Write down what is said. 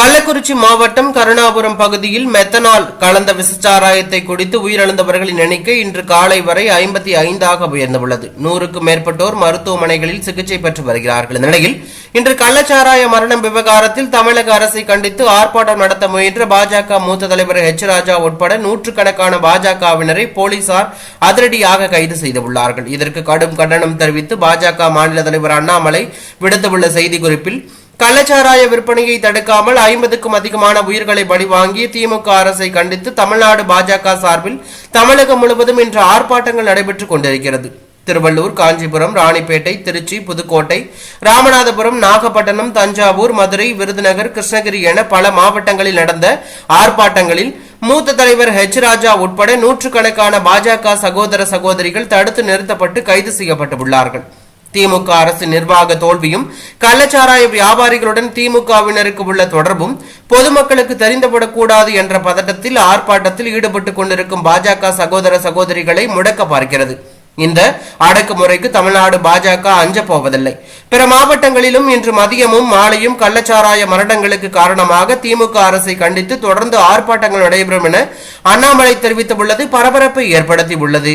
கள்ளக்குறிச்சி மாவட்டம் கருணாபுரம் பகுதியில் மெத்தனால் கலந்த விசச்சாராயத்தை குடித்து உயிரிழந்தவர்களின் எண்ணிக்கை இன்று காலை வரை ஐம்பத்தி ஐந்தாக உயர்ந்துள்ளது. நூறுக்கும் மேற்பட்டோர் மருத்துவமனைகளில் சிகிச்சை பெற்று வருகிறார்கள். இந்த நிலையில் இன்று கள்ளச்சாராய மரணம் விவகாரத்தில் தமிழக அரசை கண்டித்து ஆர்ப்பாட்டம் நடத்த முயன்ற பாஜக மூத்த தலைவர் ஹெச் ராஜா உட்பட நூற்றுக்கணக்கான பாஜகவினரை போலீசார் அதிரடியாக கைது செய்துள்ளார்கள் இதற்கு கடும் கண்டனம் தெரிவித்து பாஜக மாநில தலைவர் அண்ணாமலை விடுத்துள்ள செய்திக்குறிப்பில் கள்ளச்சாராய விற்பனையை தடுக்காமல் ஐம்பதுக்கும் அதிகமான உயிர்களை பலிவாங்கி திமுக அரசை கண்டித்து தமிழ்நாடு பாஜக சார்பில் தமிழகம் முழுவதும் இன்று ஆர்ப்பாட்டங்கள் நடைபெற்றுக் கொண்டிருக்கிறது. திருவள்ளூர் காஞ்சிபுரம் ராணிப்பேட்டை திருச்சி புதுக்கோட்டை ராமநாதபுரம் நாகப்பட்டினம் தஞ்சாவூர் மதுரை விருதுநகர் கிருஷ்ணகிரி என பல மாவட்டங்களில் நடந்த ஆர்ப்பாட்டங்களில் மூத்த தலைவர் ஹெச் ராஜா உட்பட நூற்றுக்கணக்கான பாஜக சகோதர சகோதரிகள் தடுத்து நிறுத்தப்பட்டு கைது செய்யப்பட்டுள்ளார்கள். திமுக அரசு நிர்வாக தோல்வியும் கள்ளச்சாராய வியாபாரிகளுடன் திமுகவினருக்கு உள்ள தொடர்பும் பொதுமக்களுக்கு தெரிந்துவிடக்கூடாது என்ற பதட்டத்தில் ஆர்ப்பாட்டத்தில் ஈடுபட்டுக் கொண்டிருக்கும் பாஜக சகோதர சகோதரிகளை முடக்க பார்க்கிறது. இந்த அடக்குமுறைக்கு தமிழ்நாடு பாஜக அஞ்ச போவதில்லை. பிற மாவட்டங்களிலும் இன்று மதியமும் மாலையும் கள்ளச்சாராய மரணங்களுக்கு காரணமாக திமுக அரசை கண்டித்து தொடர்ந்து ஆர்ப்பாட்டங்கள் நடைபெறும் என அண்ணாமலை தெரிவித்துள்ளது. பரபரப்பை ஏற்படுத்தியுள்ளது.